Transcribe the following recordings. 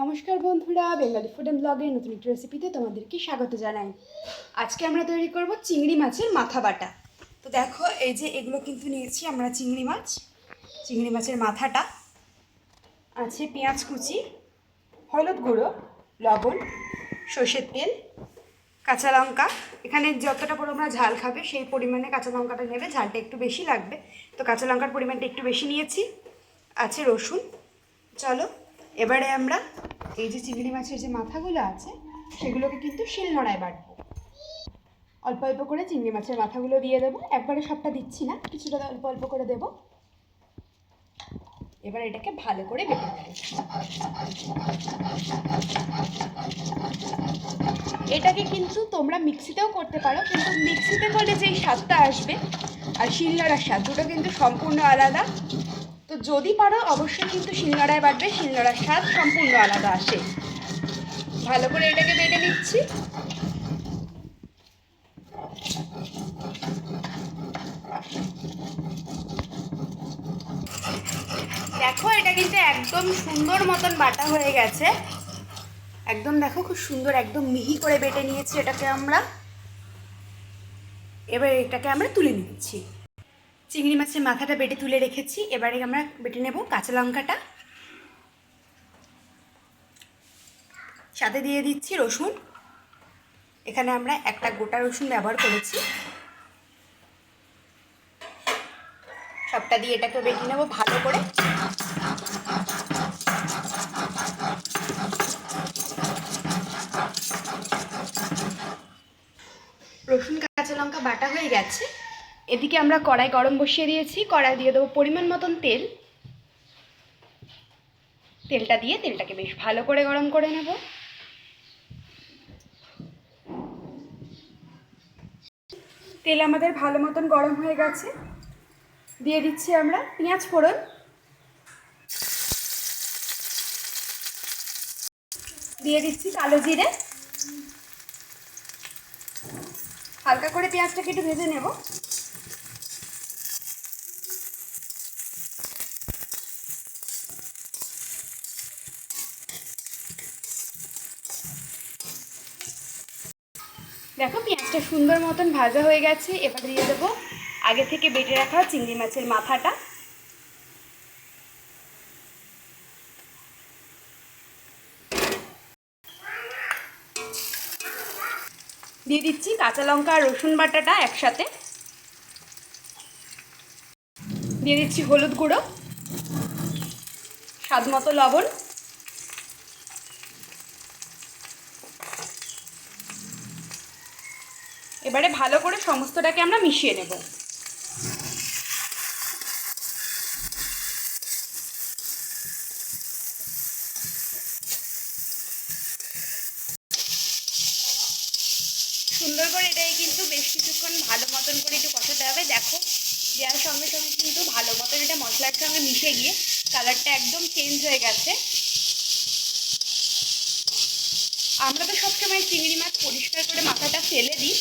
নমস্কার বন্ধুরা, Bengali food and ব্লগের নতুন একটি রেসিপিতে তোমাদেরকে স্বাগত জানাই। আজকে আমরা তৈরি করব চিংড়ি মাছের মাথা বাটা। তো দেখো, এই যে এগুলো কিন্তু নিয়েছি আমরা চিংড়ি মাছ। চিংড়ি মাছের মাথাটা, আছে পেঁয়াজ কুচি, হলুদ গুঁড়ো, লবণ, সর্ষের তেল, কাঁচা লঙ্কা। এখানে যতটা পরিমাণ ঝাল খাবে, সেই পরিমাণে কাঁচা লঙ্কাটা নেবে, ঝালটা একটু বেশি লাগবে। তো কাঁচা লঙ্কার পরিমাণটা একটু বেশি নিয়েছি। আছে রসুন। চলো এবারে আমরা এই যে চিংড়ি মাছের যে মাথাগুলো আছে, সেগুলোকে কিন্তু শিলনোড়ায় বাটবো। অল্প অল্প করে চিংড়ি মাছের মাথাগুলো দিয়ে দেবো। একবারে সবটা দিচ্ছি না, কিছুটা অল্প অল্প করে দেবো। এবার এটাকে ভালো করে বেটে নেব। এটাকে কিন্তু তোমরা মিক্সিতেও করতে পারো, কিন্তু মিক্সিতে করলে যেই স্বাদটা আসবে, আর শিলনোড়ার স্বাদ, দুটো কিন্তু সম্পূর্ণ আলাদা। তো যদি পারো, অবশ্যই কিন্তু শিলনোড়ায় বাটবে শিলনোড়ার স্বাদ সম্পূর্ণ আলাদা আসে। ভালো করে এটাকে বেটে নিচ্ছি। দেখো, এটা কিন্তু একদম সুন্দর মতন বাটা হয়ে গেছে। একদম দেখো, খুব সুন্দর, একদম মিহি করে বেটে নিয়েছি এটাকে আমরা। এবার এটাকে আমরা তুলে নিচ্ছি। চিংড়ি মাছের মাথাটা বেটে তুলে রেখেছি। এবারে আমরা বেটে নেব কাঁচা লঙ্কাটা। সাথে দিয়ে দিচ্ছি রসুন। এখানে আমরা একটা গোটা রসুন ব্যবহার করেছি। সবটা দিয়ে এটাকে বেটে নেব ভালো করে। রসুন, কাঁচা লঙ্কা বাটা হয়ে গেছে। এদিকে আমরা কড়াই গরম বসিয়ে দিয়েছি, কড়াই দিয়ে দেবো পরিমাণ মতন তেল। তেলটা দিয়ে তেলটাকে বেশ ভালো করে গরম করে নেব। তেল আমাদের ভালো মতন গরম হয়ে গেছে। দিয়ে দিচ্ছি আমরা পেঁয়াজ ফোড়ন। দিয়ে দিচ্ছি কালো জিরে। হালকা করে পেঁয়াজটাকে একটু ভেজে নেব। দেখো, পেঁয়াজটা সুন্দর মতন ভাজা হয়ে গেছে। এবার দিয়ে দেবো আগে থেকে বেটে রাখা চিংড়ি মাছের মাথাটা। দিয়ে দিচ্ছি কাঁচা লঙ্কা আর রসুন বাটাটা একসাথে। দিয়ে দিচ্ছি হলুদ গুঁড়ো, স্বাদ মতো লবণ। এবারে ভালো করে সমস্তটাকে আমরা মিশিয়ে নেব। সুন্দর করে এটাই কিন্তু বেশ কিছুক্ষণ ভালো মতন করে একটু কষাতে হবে। দেখো, দেওয়ার সঙ্গে সঙ্গে কিন্তু ভালো মতন এটা মশলার সঙ্গে মিশে গিয়ে কালারটা একদম চেঞ্জ হয়ে গেছে। আমরা তো সবসময় চিংড়ি মাছ পরিষ্কার করে মাথাটা ফেলে দিই।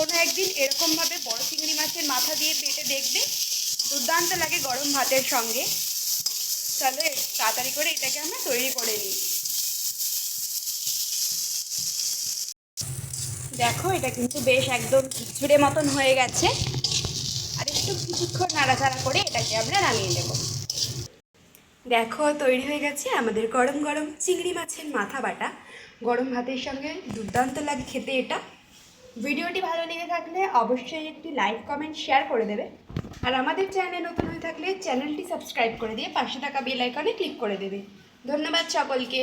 কোনো একদিন এরকমভাবে বড় চিংড়ি মাছের মাথা দিয়ে পেটে দেখবে। দুর্দান্ত লাগে গরম ভাতের সঙ্গে। এ- তাড়াতাড়ি করে এটাকে আমরা তৈরি করে নিই। দেখো, এটা কিন্তু বেশ একদম খিচুড়ে মতন হয়ে গেছে। আর একটু কিছুক্ষণ নাড়াচাড়া করে এটাকে আমরা নামিয়ে নেব। দেখো, তৈরি হয়ে গেছে আমাদের গরম গরম চিংড়ি মাছের মাথা বাটা। গরম ভাতের সঙ্গে দুর্দান্ত লাগে খেতে এটা। ভিডিওটি ভালো লেগে থাকলে অবশ্যই একটি লাইক, কমেন্ট, শেয়ার করে দেবে। আর আমাদের চ্যানেল নতুন হয়ে থাকলে চ্যানেলটি সাবস্ক্রাইব করে দিয়ে পাশে থাকা বেল আইকনে ক্লিক করে দেবে। ধন্যবাদ সকলকে।